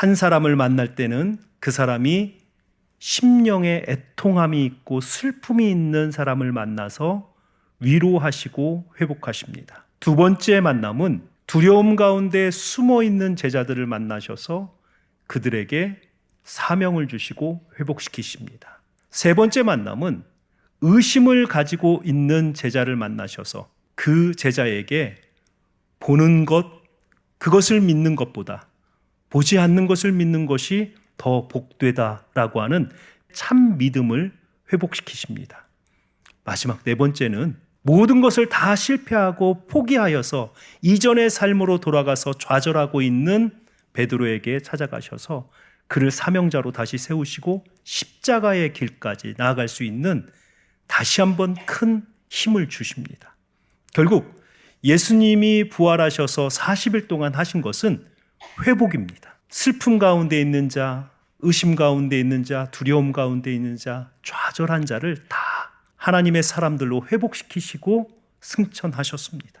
한 사람을 만날 때는 그 사람이 심령에 애통함이 있고 슬픔이 있는 사람을 만나서 위로하시고 회복하십니다. 두 번째 만남은 두려움 가운데 숨어 있는 제자들을 만나셔서 그들에게 사명을 주시고 회복시키십니다. 세 번째 만남은 의심을 가지고 있는 제자를 만나셔서 그 제자에게 보는 것, 그것을 믿는 것보다 보지 않는 것을 믿는 것이 더 복되다라고 하는 참 믿음을 회복시키십니다. 마지막 네 번째는 모든 것을 다 실패하고 포기하여서 이전의 삶으로 돌아가서 좌절하고 있는 베드로에게 찾아가셔서 그를 사명자로 다시 세우시고 십자가의 길까지 나아갈 수 있는 다시 한번 큰 힘을 주십니다. 결국 예수님이 부활하셔서 40일 동안 하신 것은 회복입니다. 슬픔 가운데 있는 자, 의심 가운데 있는 자, 두려움 가운데 있는 자, 좌절한 자를 다 하나님의 사람들로 회복시키시고 승천하셨습니다.